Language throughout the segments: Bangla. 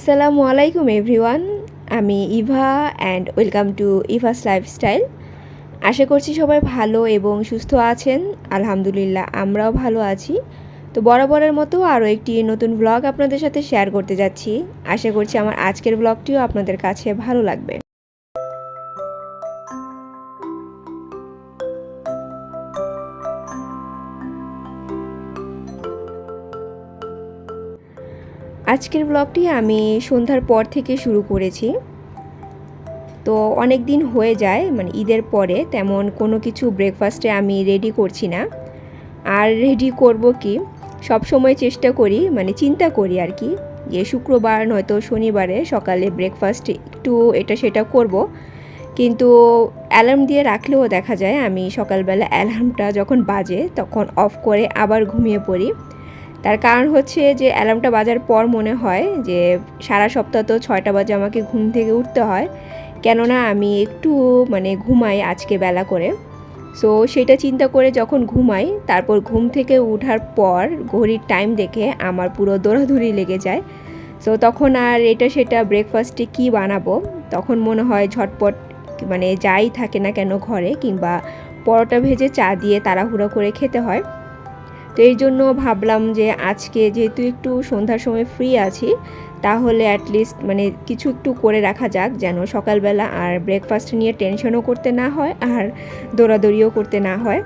আসসালামু আলাইকুম, এভরিওয়ান। আমি Eva and welcome to Eva's lifestyle আশা করছি সবাই ভালো এবং সুস্থ আছেন। আলহামদুলিল্লাহ, আমরাও ভালো আছি। তো বরাবরের মতো আরও একটি নতুন ব্লগ আপনাদের সাথে শেয়ার করতে যাচ্ছি। আশা করছি আমার আজকের ব্লগটিও আপনাদের কাছে ভালো লাগবে। আজকের ব্লগটি আমি সন্ধ্যার পর থেকে শুরু করেছি। তো অনেক দিন হয়ে যায় মানে ঈদের পরে তেমন কোনো কিছু ব্রেকফাস্টে আমি রেডি করছি না। আর রেডি করব কি? সব সময় চেষ্টা করি মানে চিন্তা করি আর কি। যে শুক্রবার নয়তো শনিবারে সকালে ব্রেকফাস্ট একটু এটা সেটা করব। কিন্তু অ্যালার্ম দিয়ে রাখলেও দেখা যায়, আমি সকালবেলা অ্যালার্মটা যখন বাজে তখন অফ করে আবার ঘুমিয়ে পড়ি। তার কারণ হচ্ছে যে অ্যালার্মটা বাজার পর মনে হয় যে সারা সপ্তাহ তো ছয়টা বাজে আমাকে ঘুম থেকে উঠতে হয়। কেননা আমি একটু মানে ঘুমাই আজকে বেলা করে। সো সেটা চিন্তা করে যখন ঘুমাই, তারপর ঘুম থেকে ওঠার পর ঘড়ির টাইম দেখে আমার পুরো দৌড়াদৌড়ি লেগে যায়। সো তখন আর এটা সেটা ব্রেকফাস্টে কি বানাবো? তখন মনে হয় ঝটপট মানে যাই থাকে না কেন ঘরে কিংবা পরোটা ভেজে চা দিয়ে তাড়াহুড়ো করে খেতে হয়। তো এই জন্য ভাবলাম যে আজকে যেহেতু একটু সন্ধ্যার সময় ফ্রি আছি, তাহলে অ্যাটলিস্ট মানে কিছু একটু করে রাখা যাক যেন সকালবেলা আর ব্রেকফাস্ট নিয়ে টেনশনও করতে না হয় আর দৌড়াদৌড়িও করতে না হয়।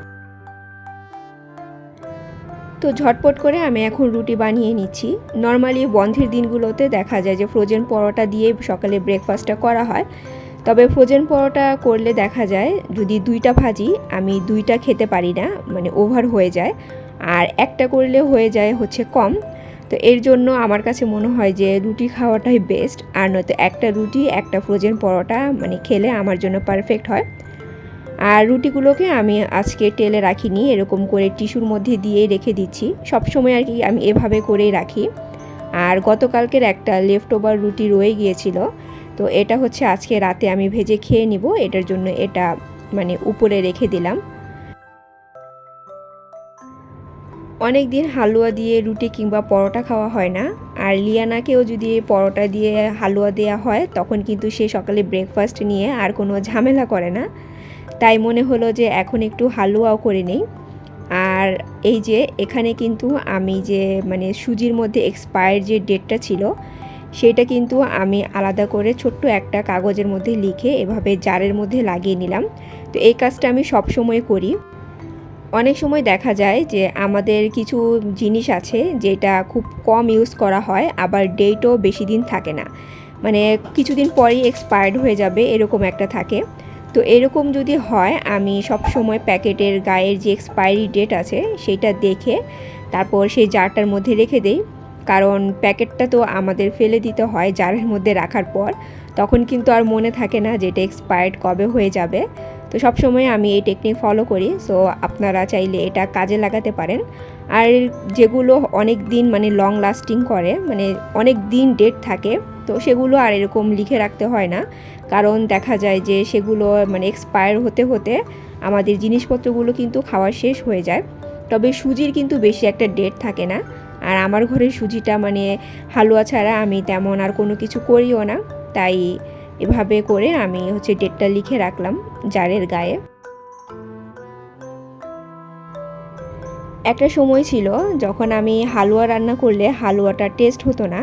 তো ঝটপট করে আমি এখন রুটি বানিয়ে নিচ্ছি। নর্মালি বন্ধের দিনগুলোতে দেখা যায় যে ফ্রোজেন পরোটা দিয়ে সকালে ব্রেকফাস্টটা করা হয়। তবে ফ্রোজেন পরোটা করলে দেখা যায় যদি দুইটা ভাজি, আমি দুইটা খেতে পারি না মানে ওভার হয়ে যায়। আর একটা করলে হয়ে যায় হচ্ছে কম। তো এর জন্য আমার কাছে মনে হয় যে রুটি খাওয়াটাই বেস্ট আর নয়তো একটা রুটি, একটা ফ্রোজেন পরোটা মানে খেলে আমার জন্য পারফেক্ট হয়। আর রুটিগুলোকে আমি আজকে টেলে রাখিনি, এরকম করে টিস্যুর মধ্যে দিয়ে রেখে দিচ্ছি। সবসময় আর কি আমি এভাবে করেই রাখি। আর গতকালকের একটা লেফট ওভার রুটি রয়ে গিয়েছিল, তো এটা হচ্ছে আজকে রাতে আমি ভেজে খেয়ে নিব। এটার জন্য এটা মানে উপরে রেখে দিলাম। অনেক দিন হালুয়া দিয়ে রুটি কিংবা পরোটা খাওয়া হয় না। আর লিয়ানাকেও যদি পরোটা দিয়ে হালুয়া দেওয়া হয়, তখন কিন্তু সে সকালে ব্রেকফাস্ট নিয়ে আর কোনো ঝামেলা করে না। তাই মনে হলো যে এখন একটু হালুয়াও করে নেই। আর এই যে এখানে কিন্তু আমি যে মানে সুজির মধ্যে এক্সপায়ার যে ডেটটা ছিল, সেটা কিন্তু আমি আলাদা করে ছোট্ট একটা কাগজের মধ্যে লিখে এভাবে জারের মধ্যে লাগিয়ে নিলাম। তো এই কাজটা আমি সব সময় করি। অনেক সময় দেখা যায় যে আমাদের কিছু জিনিস আছে যেটা খুব কম ইউজ করা হয়, আবার ডেটও বেশি দিন থাকে না। মানে কিছুদিন পরেই এক্সপায়ার্ড হয়ে যাবে এরকম একটা থাকে। তো এরকম যদি হয়, আমি সব সময় প্যাকেটের গায়ের যে এক্সপায়ারি ডেট আছে সেটা দেখে তারপর সেই জারটার মধ্যে রেখে দেই। কারণ প্যাকেটটা তো আমাদের ফেলে দিতে হয় জারের মধ্যে রাখার পর, তখন কিন্তু আর মনে থাকে না যে এটা এক্সপায়ার্ড কবে হয়ে যাবে। তো সবসময় আমি এই টেকনিক ফলো করি সো আপনারা চাইলে এটা কাজে লাগাতে পারেন। আর যেগুলো অনেক দিন মানে লং লাস্টিং করে মানে অনেক দিন ডেট থাকে, তো সেগুলো আর এরকম লিখে রাখতে হয় না। কারণ দেখা যায় যে সেগুলো মানে এক্সপায়ার হতে হতে আমাদের জিনিসপত্রগুলো কিন্তু খাওয়া শেষ হয়ে যায়। তবে সুজির কিন্তু বেশি একটা ডেট থাকে না। আর আমার ঘরের সুজিটা মানে হালুয়া ছাড়া আমি তেমন আর কোনো কিছু করিও না। তাই এভাবে করে আমি হচ্ছে ডেটটা লিখে রাখলাম জারের গায়ে। একটা সময় ছিল যখন আমি হালুয়া রান্না করলে হালুয়াটা টেস্ট হতো না,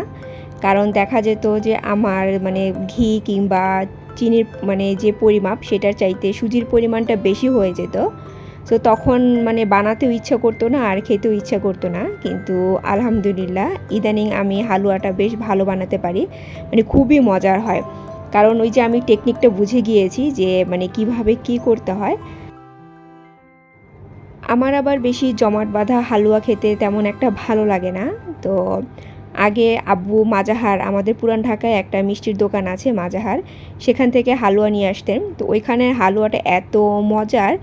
কারণ দেখা যেত যে আমার মানে ঘি কিংবা চিনির মানে যে পরিমাপ সেটার চাইতে সুজির পরিমাণটা বেশি হয়ে যেত। তো তখন মানে বানাতেও ইচ্ছা করতো না, আর খেতেও ইচ্ছা করতো না। কিন্তু আলহামদুলিল্লাহ ইদানিং আমি হালুয়াটা বেশ ভালো বানাতে পারি। মানে খুবই মজার হয়। কারণ ওই যে আমি টেকনিকটা বুঝে গিয়েছি যে মানে কীভাবে কি করতে হয়। আমার আবার বেশি জমাট বাঁধা হালুয়া খেতে তেমন একটা ভালো লাগে না। তো আগে আব্বু মাজাহার, আমাদের পুরান ঢাকায় একটা মিষ্টির দোকান আছে মাজাহার, সেখান থেকে হালুয়া নিয়ে আসতেন। তো ওইখানের হালুয়াটা এত মজার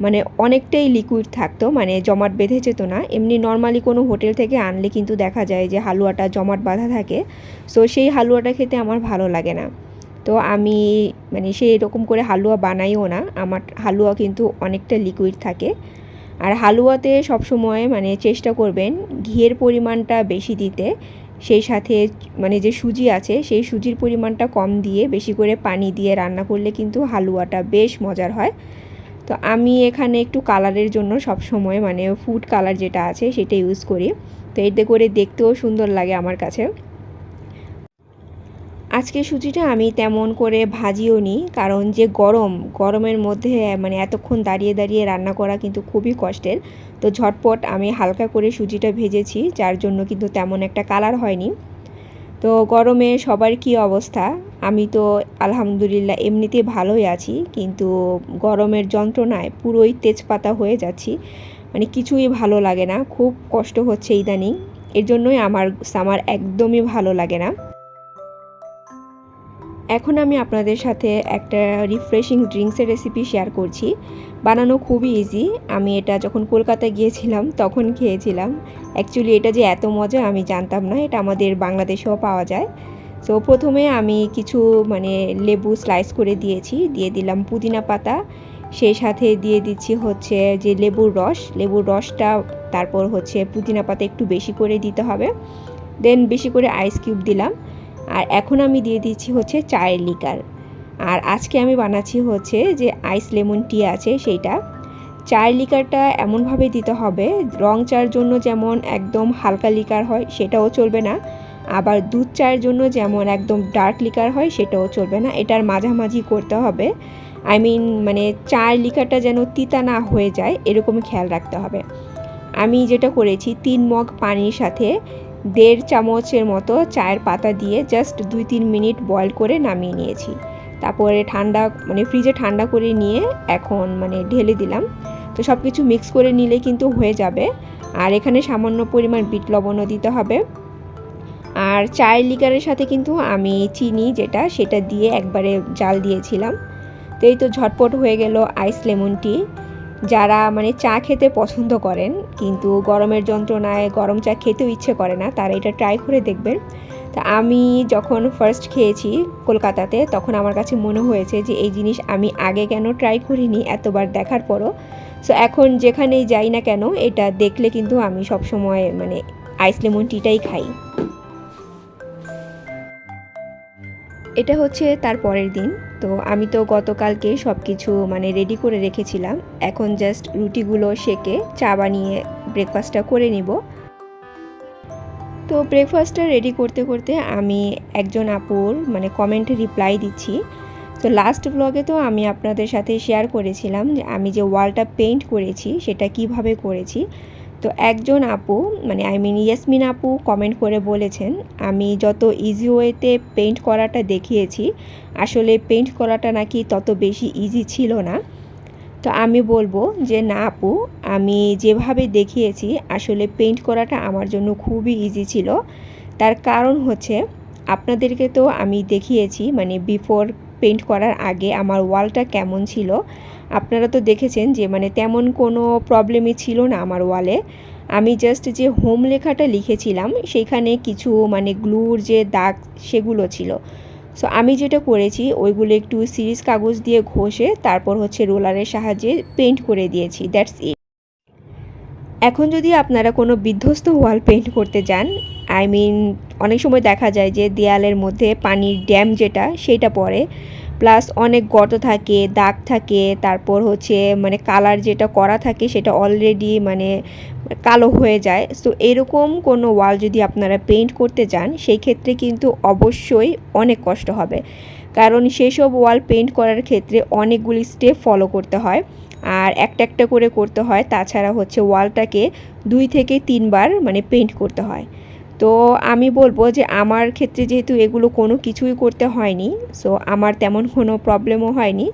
মানে অনেকটাই লিকুইড থাকতো মানে জমাট বেঁধে যেত না। এমনি নর্মালি কোনো হোটেল থেকে আনলে কিন্তু দেখা যায় যে হালুয়াটা জমাট বাঁধা থাকে। সো সেই হালুয়াটা খেতে আমার ভালো লাগে না। তো আমি মানে সেই এরকম করে হালুয়া বানাইও না। আমার হালুয়া কিন্তু অনেকটা লিকুইড থাকে। আর হালুয়াতে সবসময় মানে চেষ্টা করবেন ঘিয়ের পরিমাণটা বেশি দিতে। সেই সাথে মানে যে সুজি আছে, সেই সুজির পরিমাণটা কম দিয়ে বেশি করে পানি দিয়ে রান্না করলে কিন্তু হালুয়াটা বেশ মজার হয়। তো আমি এখানে একটু কালারের জন্য সব সময় মানে ফুড কালার যেটা আছে সেটা ইউজ করি। তো এতে করে দেখতেও সুন্দর লাগে আমার কাছে। আজকে সুজিটা আমি তেমন করে ভাজিও নিই কারণ যে গরম, গরমের মধ্যে মানে এতক্ষণ দাঁড়িয়ে দাঁড়িয়ে রান্না করা কিন্তু খুবই কষ্টের। তো ঝটপট আমি হালকা করে সুজিটা ভেজেছি, যার জন্য কিন্তু তেমন একটা কালার হয়নি। তো গরমে সবার কি অবস্থা? আমি তো আলহামদুলিল্লাহ এমনিতে ভালোই আছি, কিন্তু গরমের যন্ত্রণায় পুরোই তেজপাতা হয়ে যাচ্ছি। মানে কিছুই ভালো লাগে না, খুব কষ্ট হচ্ছে ইদানিং। এর জন্যই আমার সামার একদমই ভালো লাগে না। এখন আমি আপনাদের সাথে একটা রিফ্রেশিং ড্রিঙ্কসের রেসিপি শেয়ার করছি। বানানো খুবই ইজি আমি এটা যখন কলকাতায় গিয়েছিলাম, তখন খেয়েছিলাম। অ্যাকচুয়ালি এটা যে এত মজা, আমি জানতাম না। এটা আমাদের বাংলাদেশেও পাওয়া যায়। তো প্রথমে আমি কিছু মানে লেবু স্লাইস করে দিয়েছি। দিয়ে দিলাম পুদিনা পাতা। সেই সাথে দিয়ে দিচ্ছি হচ্ছে যে লেবুর রস। লেবুর রসটা, তারপর হচ্ছে পুদিনা পাতা একটু বেশি করে দিতে হবে। দেন বেশি করে আইস কিউব দিলাম। আর এখন আমি দিয়ে দিচ্ছি হচ্ছে চায়ের লিকার। আর আজকে আমি বানাচ্ছি হচ্ছে যে আইস লেমন টি আছে সেইটা। চায়ের লিকারটা এমনভাবে দিতে হবে, রং চায়ের জন্য যেমন একদম হালকা লিকার হয় সেটাও চলবে না, আবার দুধ চায়ের জন্য যেমন একদম ডার্ক লিকার হয় সেটাও চলবে না, এটার মাঝামাঝি করতে হবে। আই মিন মানে চায়ের লিকারটা যেন তিতা না হয়ে যায় এরকম খেয়াল রাখতে হবে। আমি যেটা করেছি তিন মগ পানির সাথে দেড় চামচের মতো চায়ের পাতা দিয়ে জাস্ট দুই তিন মিনিট বয়ল করে নামিয়ে নিয়েছি। তারপরে ঠান্ডা মানে ফ্রিজে ঠান্ডা করে নিয়ে এখন মানে ঢেলে দিলাম। তো সব কিছু মিক্স করে নিলে কিন্তু হয়ে যাবে। আর এখানে সামান্য পরিমাণ বিট লবণও দিতে হবে। আর চায়ের লিকারের সাথে কিন্তু আমি চিনি যেটা, সেটা দিয়ে একবারে জাল দিয়েছিলাম। তো এই তো ঝটপট হয়ে গেল আইস লেমন টি যারা মানে চা খেতে পছন্দ করেন, কিন্তু গরমের যন্ত্রণায় গরম চা খেতেও ইচ্ছে করে না, তারা এটা ট্রাই করে দেখবেন। তা আমি যখন ফার্স্ট খেয়েছি কলকাতাতে, তখন আমার কাছে মনে হয়েছে যে এই জিনিস আমি আগে কেন ট্রাই করিনি এতবার দেখার পরও। সো এখন যেখানেই যাই না কেন, এটা দেখলে কিন্তু আমি সবসময় মানে আইস লেমন টিটাই খাই। এটা হচ্ছে তার পরের দিন। তো আমি তো গতকালকে সব কিছু মানে রেডি করে রেখেছিলাম। এখন জাস্ট রুটিগুলো সেকে চা বানিয়ে ব্রেকফাস্টটা করে নিব। তো ব্রেকফাস্টটা রেডি করতে করতে আমি একজন আপুর মানে কমেন্টে রিপ্লাই দিচ্ছি। তো লাস্ট ব্লগে তো আমি আপনাদের সাথে শেয়ার করেছিলাম যে আমি যে ওয়ালটা পেইন্ট করেছি সেটা কীভাবে করেছি। তো একজন আপু মানে আই মিন ইয়াসমিন আপু কমেন্ট করে বলেছেন, আমি যত ইজি ওয়েতে পেইন্ট করাটা দেখিয়েছি, আসলে পেইন্ট করাটা নাকি তত বেশি ইজি ছিল না। তো আমি বলব যে, না আপু, আমি যেভাবে দেখিয়েছি, আসলে পেইন্ট করাটা আমার জন্য খুবই ইজি ছিল। তার কারণ হচ্ছে, আপনাদেরকে তো আমি দেখিয়েছি মানে বিফোর পেইন্ট করার আগে আমার ওয়ালটা কেমন ছিল আপনারা তো দেখেছেন যে মানে তেমন কোনো প্রবলেমই ছিল না আমার ওয়ালে আমি জাস্ট যে হোম লেখাটা লিখেছিলাম, সেইখানে কিছু মানে গ্লুর যে দাগ সেগুলো ছিল। সো আমি যেটা করেছি, ওইগুলো একটু সিরিজ কাগজ দিয়ে ঘষে, তারপর হচ্ছে রোলারের সাহায্যে পেন্ট করে দিয়েছি দ্যাটস ইট এখন যদি আপনারা কোনো বিধ্বস্ত ওয়াল পেন্ট করতে যান আই মিন অনেক সময় দেখা যায় যে দেয়ালের মধ্যে পানির ড্যাম যেটা, সেটা পড়ে। প্লাস অনেক গর্ত থাকে, দাগ থাকে, তারপর হচ্ছে মানে কালার যেটা করা থাকে সেটা অলরেডি মানে কালো হয়ে যায়। সো এরকম কোনো ওয়াল যদি আপনারা পেইন্ট করতে যান সেই ক্ষেত্রে কিন্তু অবশ্যই অনেক কষ্ট হবে। কারণ সেসব ওয়াল পেইন্ট করার ক্ষেত্রে অনেকগুলি স্টেপ ফলো করতে হয়। আর একটা একটা করে করতে হয়, তাছাড়া হচ্ছে ওয়ালটাকে দুই থেকে তিনবার মানে পেইন্ট করতে হয়। তো আমি বলব যে আমার ক্ষেত্রে যেহেতু এগুলো কোনো কিছুই করতে হয়নি সো আমার তেমন কোনো প্রবলেমও হয়নি।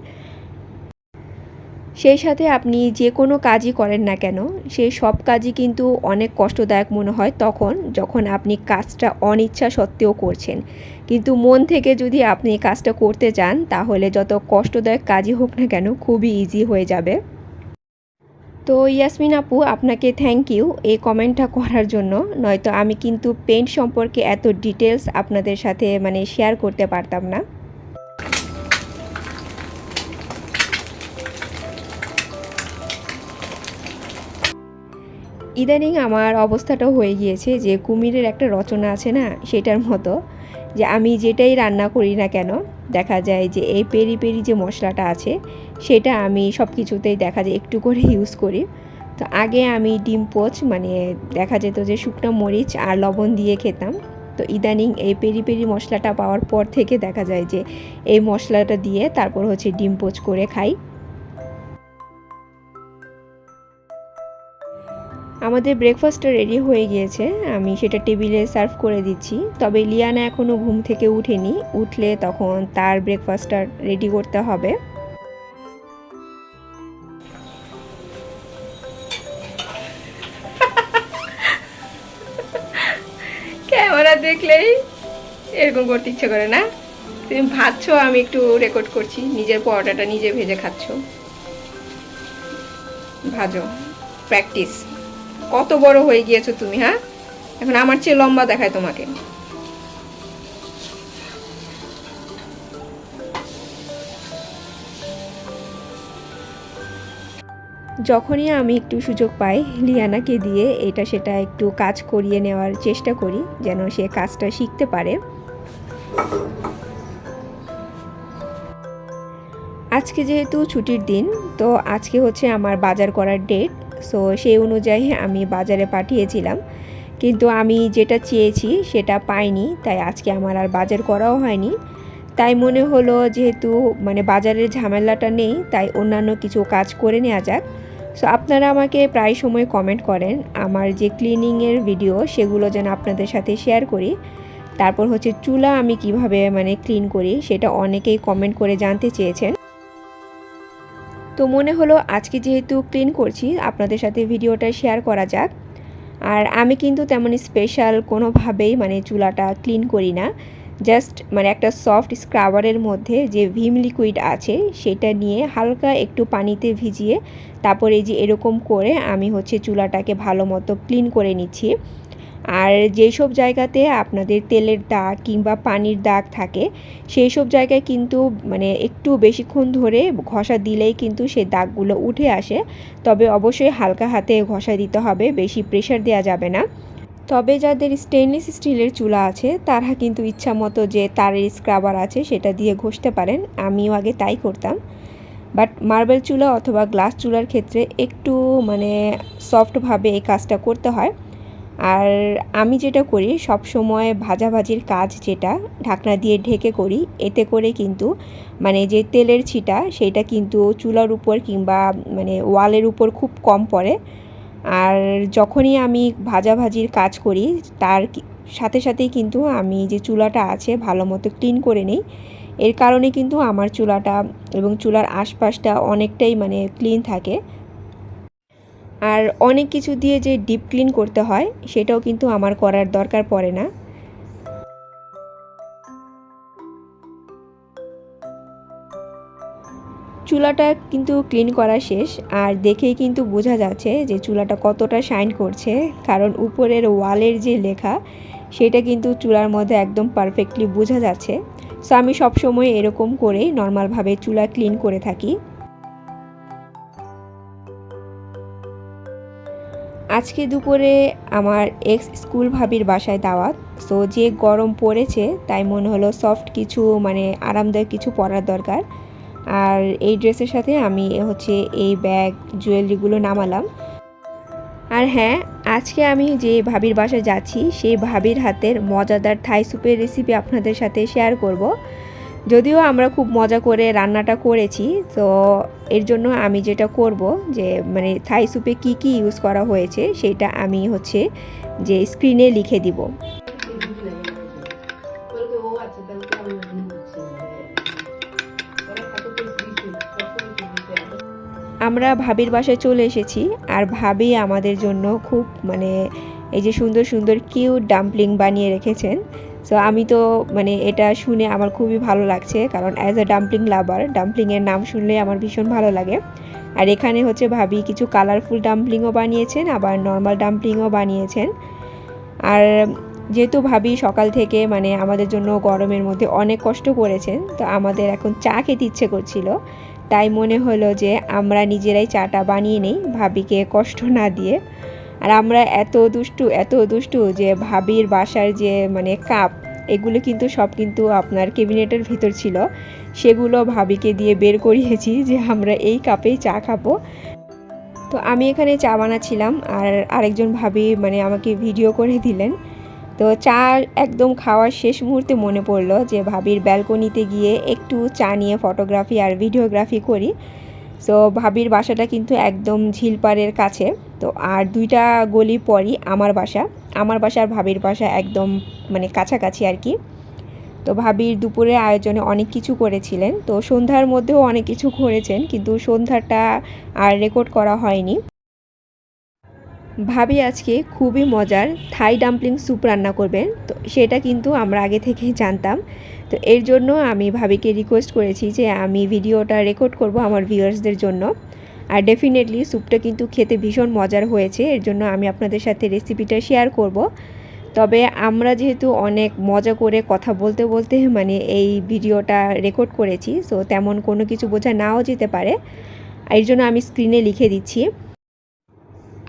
সেই সাথে আপনি যে কোনো কাজই করেন না কেন, সেই সব কাজই কিন্তু অনেক কষ্টদায়ক মনে হয় তখন যখন আপনি কাজটা অনিচ্ছা সত্ত্বেও করছেন। কিন্তু মন থেকে যদি আপনি কাজটা করতে চান, তাহলে যত কষ্টদায়ক কাজই হোক না কেন খুবই ইজি হয়ে যাবে। তো ইয়াসমিন আপু, আপনাকে থ্যাংক ইউ এই কমেন্টটা করার জন্য। নয়তো আমি কিন্তু পেন্ট সম্পর্কে এত ডিটেলস আপনাদের সাথে মানে শেয়ার করতে পারতাম না। ইদানিং আমার অবস্থাটাও হয়ে গিয়েছে যে কুমিরের একটা রচনা আছে না, সেটার মতো। যে আমি যেটাই রান্না করি না কেন, দেখা যায় যে এই পেরি পেরি যে মশলাটা আছে, সেটা আমি সব কিছুতেই দেখা যায় একটু করে ইউজ করি। তো আগে আমি ডিম পোচ মানে দেখা যেত যে শুকনো মরিচ আর লবণ দিয়ে খেতাম। তো ইদানিং এই পেরি পেরি মশলাটা পাওয়ার পর থেকে দেখা যায় যে এই মশলাটা দিয়ে তারপর হচ্ছে ডিম পোচ করে খাই। আমাদের ব্রেকফাস্টটা রেডি হয়ে গিয়েছে। আমি সেটা টেবিলে সার্ভ করে দিচ্ছি। তবে লিয়ানা এখনও ঘুম থেকে উঠেনি। উঠলে তখন তার ব্রেকফাস্টটা রেডি করতে হবে। ক্যামেরা দেখলেই এরকম করতে ইচ্ছে করে না? তুমি ভাবছ আমি একটু রেকর্ড করছি, নিজের পরোটাটা নিজে ভেজে খাচ্ছ? ভাজো প্র্যাকটিস কত বড় হয়ে গিয়েছো তুমি হ্যাঁ? এখন আমার চেয়ে লম্বা দেখায় তোমাকে। যখনই আমি একটু সুযোগ পাই, লিয়ানাকে দিয়ে এটা সেটা একটু কাজ করিয়ে নেওয়ার চেষ্টা করি, যেন সে কাজটা শিখতে পারে। আজকে যেহেতু ছুটির দিন, তো আজকে হচ্ছে আমার বাজার করার ডেট সো সেই অনুযায়ী আমি বাজারে পাঠিয়েছিলাম। কিন্তু আমি যেটা চেয়েছি সেটা পাইনি, তাই আজকে আমার আর বাজার করাও হয়নি। তাই মনে হলো যেহেতু মানে বাজারের ঝামেলাটা নেই, তাই অন্যান্য কিছু কাজ করে নেওয়া যাক। সো আপনারা আমাকে প্রায় সময় কমেন্ট করেন আমার যে ক্লিনিংয়ের ভিডিও সেগুলো যেন আপনাদের সাথে শেয়ার করি। তারপর হচ্ছে চুলা আমি কীভাবে মানে ক্লিন করি সেটা অনেকেই কমেন্ট করে জানতে চেয়েছেন। তো মনে হলো আজকে যেহেতু ক্লিন করছি, আপনাদের সাথে ভিডিওটা শেয়ার করা যাক। আর আমি কিন্তু তেমন স্পেশাল কোনোভাবেই মানে চুলাটা ক্লিন করি না। জাস্ট মানে একটা সফট স্ক্রাবারের মধ্যে যে ভিম লিকুইড আছে, সেটা নিয়ে হালকা একটু পানিতে ভিজিয়ে, তারপরে এই যে এরকম করে আমি হচ্ছে চুলাটাকে ভালো মতো ক্লিন করে নিচ্ছি। আর যেই সব জায়গাতে আপনাদের তেলের দাগ কিংবা পানির দাগ থাকে সেই সব জায়গায় কিন্তু মানে একটু বেশিক্ষণ ধরে ঘষা দিলেই কিন্তু সেই দাগগুলো উঠে আসে। তবে অবশ্যই হালকা হাতে ঘষা দিতে হবে, বেশি প্রেশার দেওয়া যাবে না। তবে যাদের স্টেনলেস স্টিলের চুলা আছে, তারা কিন্তু ইচ্ছা মতো যে তারের স্ক্রাবার আছে, সেটা দিয়ে ঘষতে পারেন। আমিও আগে তাই করতাম। বাট মার্বেল চুলা অথবা গ্লাস চুলার ক্ষেত্রে একটু মানে সফটভাবে এই কাজটা করতে হয়। আর আমি যেটা করি, সব সময় ভাজাভাজির কাজ যেটা ঢাকনা দিয়ে ঢেকে করি, এতে করে কিন্তু মানে যে তেলের ছিটা, সেটা কিন্তু চুলার উপর কিংবা মানে ওয়ালের উপর খুব কম পড়ে। আর যখনই আমি ভাজাভাজির কাজ করি, তার সাথে সাথেই কিন্তু আমি যে চুলাটা আছে ভালো মতো ক্লিন করে নিই। এর কারণে কিন্তু আমার চুলাটা এবং চুলার আশপাশটা অনেকটাই মানে ক্লিন থাকে। আর অনেক কিছু দিয়ে যে ডিপ ক্লিন করতে হয়, সেটাও কিন্তু আমার করার দরকার পড়ে না। চুলাটা কিন্তু ক্লিন করা শেষ, আর দেখেই কিন্তু বোঝা যাচ্ছে যে চুলাটা কতটা শাইন করছে, কারণ উপরের ওয়ালের যে লেখা, সেটা কিন্তু চুলার মধ্যে একদম পারফেক্টলি বোঝা যাচ্ছে। সো আমি সবসময় এরকম করেই নর্মালভাবে চুলা ক্লিন করে থাকি। আজকে দুপুরে আমার এক্স স্কুল ভাবির বাসায় দাওয়াত। সো যে গরম পড়েছে, তাই মনে হলো সফট কিছু মানে আরামদায়ক কিছু পরার দরকার। আর এই ড্রেসের সাথে আমি হচ্ছে এই ব্যাগ জুয়েলারিগুলো নামালাম। আর হ্যাঁ আজকে আমি যে ভাবির বাসায় যাচ্ছি, সেই ভাবির হাতের মজাদার থাই স্যুপের রেসিপি আপনাদের সাথে শেয়ার করব। যদিও আমরা খুব মজা করে রান্নাটা করেছি, তো এর জন্য আমি যেটা করব যে মানে থাই স্যুপে কি কি ইউজ করা হয়েছে সেটা আমি হচ্ছে যে স্ক্রিনে লিখে দিব। আমরা ভাবির বাসায় চলে এসেছি, আর ভাবি আমাদের জন্য খুব মানে এই যে সুন্দর সুন্দর কিউট ডাম্পলিং বানিয়ে রেখেছেন। সো আমি তো মানে এটা শুনে আমার খুবই ভালো লাগছে, কারণ অ্যাজ আ ডাম্পলিং লাভার ডাম্পলিংয়ের নাম শুনলে আমার ভীষণ ভালো লাগে। আর এখানে হচ্ছে ভাবি কিছু কালারফুল ডাম্পলিংও বানিয়েছেন, আবার নর্মাল ডাম্পলিংও বানিয়েছেন। আর যেহেতু ভাবি সকাল থেকে মানে আমাদের জন্য গরমের মধ্যে অনেক কষ্ট করেছেন তো আমাদের এখন চা খেতে ইচ্ছে করছিল। তাই মনে হলো যে আমরা নিজেরাই চাটা বানিয়ে নেই, ভাবিকে কষ্ট না দিয়ে। আর আমরা এত দুষ্টু এত দুষ্টু যে ভাবির বাসার যে মানে কাপ, এগুলো কিন্তু সব কিন্তু আপনার ক্যাবিনেটের ভিতর ছিল। সেগুলো ভাবিকে দিয়ে বের করিয়েছি যে আমরা এই কাপেই চা খাব। তো আমি এখানে চা বানাচ্ছিলাম আর আরেকজন ভাবি মানে আমাকে ভিডিও করে দিলেন। তো চা একদম খাওয়ার শেষ মুহূর্তে মনে পড়ল যে ভাবির ব্যালকনিতে গিয়ে একটু চা নিয়ে ফটোগ্রাফি আর ভিডিওগ্রাফি করি। তো ভাবির বাসাটা কিন্তু একদম ঝিলপাড়ের কাছে। তো আর দুইটা গলি পরই আমার বাসা। আমার বাসা আর ভাবির বাসা একদম মানে কাছাকাছি আর কি। তো ভাবির দুপুরে আয়োজনে অনেক কিছু করেছিলেন। তো সন্ধ্যার মধ্যেও অনেক কিছু করেছেন, কিন্তু সন্ধ্যাটা আর রেকর্ড করা হয়নি। ভাবি আজকে খুবই মজার থাই ডাম্পলিং স্যুপ রান্না করবেন। তো সেটা কিন্তু আমরা আগে থেকেই জানতাম। তো এর জন্য আমি ভাবিকে রিকোয়েস্ট করেছি যে আমি ভিডিওটা রেকর্ড করব আমার ভিউয়ার্সদের জন্য। আর ডেফিনেটলি স্যুপটা কিন্তু খেতে ভীষণ মজার হয়েছে, এর জন্য আমি আপনাদের সাথে রেসিপিটা শেয়ার করব। তবে আমরা যেহেতু অনেক মজা করে কথা বলতে বলতে মানে এই ভিডিওটা রেকর্ড করেছি সো তেমন কোনো কিছু বোঝা নাও যেতে পারে। এর জন্য আমি স্ক্রিনে লিখে দিচ্ছি।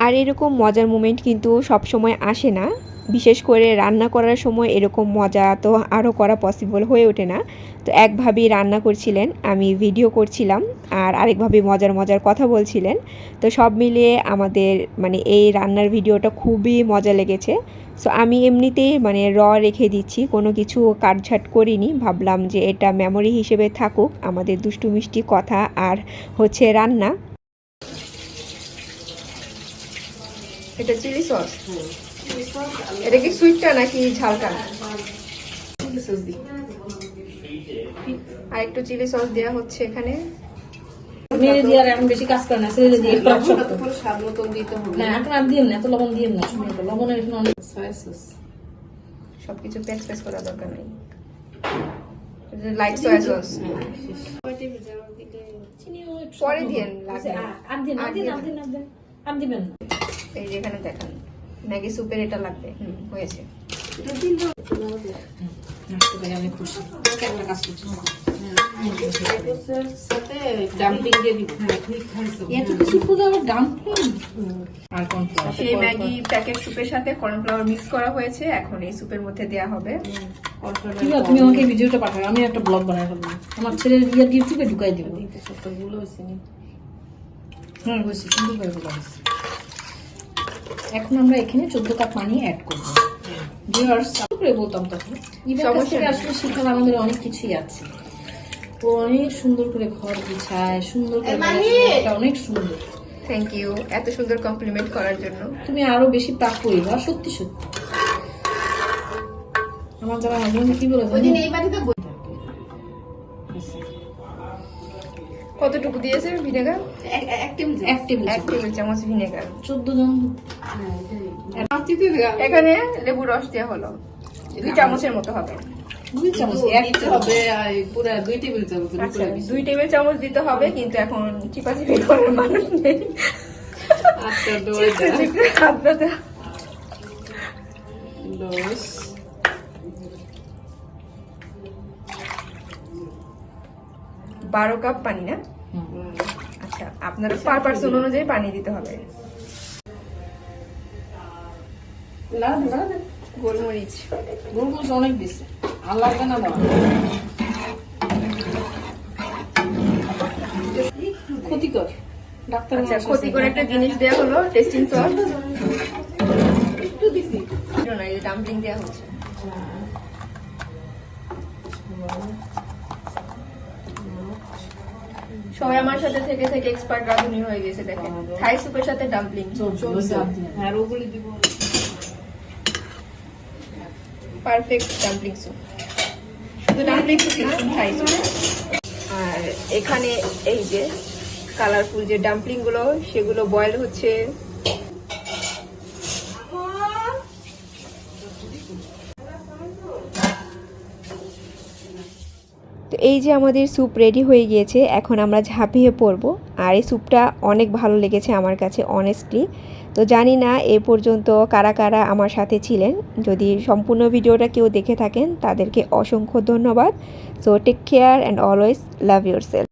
আর এরকম মজার মোমেন্ট কিন্তু সব সময় আসে না। বিশেষ করে রান্না করার সময় এরকম মজা তো আরও করা পসিবল হয়ে ওঠে না। তো একভাবে রান্না করছিলেন আমি ভিডিও করছিলাম আর আরেকভাবে মজার মজার কথা বলছিলেন। তো সব মিলিয়ে আমাদের মানে এই রান্নার ভিডিওটা খুবই মজা লেগেছে। সো আমি এমনিতেই মানে র রেখে দিচ্ছি কোনো কিছু কাটছাট করিনি। ভাবলাম যে এটা মেমোরি হিসেবে থাকুক আমাদের দুষ্টু মিষ্টি কথা আর হচ্ছে রান্না। এটা চিলি সস এটা কি সুইটটা নাকি ঝালটা? আর একটু চিলি সস দেওয়া হচ্ছে এখানে। মেরে দিয়ে আর এখন বেশি কাজ করে না ছেড়ে দিয়ে একটু শক্ত। স্বাদ মতন দিতে হবে। না এখন আর দিয়ে না এত লবণ দিয়ে না লবণের এখন অনেক সয়া সস। সবকিছু পেস্ট পেস্ট করার দরকার নেই। লাইট সয়া সস চিনি পরে দিয়েন, হবে। লাগবে না। আর দিন আর আর দিন দিন আর দিন আর দিন আর দিবেন এই যে এখানে দেখান ম্যাগি স্যুপের এটা লাগবে। হুম হয়েছে। আমি সেই ম্যাগি প্যাকেট স্যুপের সাথে কর্নফ্লাওয়ার মিক্স করা হয়েছে এখন এই স্যুপের মধ্যে হবে তুমি আমাকে ভিডিওটা আমি একটা ব্লগ বানাই ফেলব আমার ছেলের ইয়ে ইউটিউবে ঢুকাই দিব এখন আমরা এখানে চোদ্দ কাপ পানি অ্যাড করব। করে বলতাম তখন। আসলে শিখার আমাদের অনেক কিছুই আছে। ও অনেক সুন্দর করে ঘর গুছায় সুন্দর করে অনেক সুন্দর। থ্যাংক ইউ এত সুন্দর কমপ্লিমেন্ট করার জন্য। তুমি আরও বেশি হইবা সত্যি সত্যি। আমার যারা হাজবেন্ড কি বলে জানো? এই বাড়িতে কতটুকু দিয়েছে ভিনেগার? এক টেবিল এক টেবিল এক টেবিল চামচ। ভিনেগার। চোদ্দ জন। এখানে। লেবু রস দেওয়া হলো। দুই চামচের মতো হবে। দুই চামচ দিতে হবে পুরো দুই টেবিল চামচ আচ্ছা দুই টেবিল চামচ দিতে হবে কিন্তু এখন চিপাচিপি করার মানুষ নেই। দশ। বারো কাপ পানি না? আচ্ছা আপনার পার পার্সন অনুযায়ী পানি দিতে হবে। গোলমরিচ। গোলমরিচ অনেক দিছে। আর লাগবে না দাও ক্ষতিকর। ডাক্তার আচ্ছা ক্ষতি করে একটা জিনিস দেওয়া হলো টেস্টিং সস একটু দিছি। না এই ডাম্পলিং দেওয়া হচ্ছে। সবাই আমার সাথে থেকে থেকে এক্সপার্ট রাঁধুনি হয়ে গেছে দেখেন। থাই স্যুপের সাথে ডাম্পলিং আর ওগুলি দিব। পারফেক্ট ডাম্পলিং স্যুপ শুধু ডাম্পলিং স্যুপ খাই আর এখানে এই যে কালারফুল যে ডাম্পলিংগুলো সেগুলো বয়েল হচ্ছে এই যে আমাদের স্যুপ রেডি হয়ে গিয়েছে, এখন আমরা ঝাঁপিয়ে পড়ব। আর এই স্যুপটা অনেক ভালো লেগেছে আমার কাছে অনেস্টলি তো জানি না এ পর্যন্ত কারা কারা আমার সাথে ছিলেন। যদি সম্পূর্ণ ভিডিওটা কেউ দেখে থাকেন, তাদেরকে অসংখ্য ধন্যবাদ। So take care and always love yourself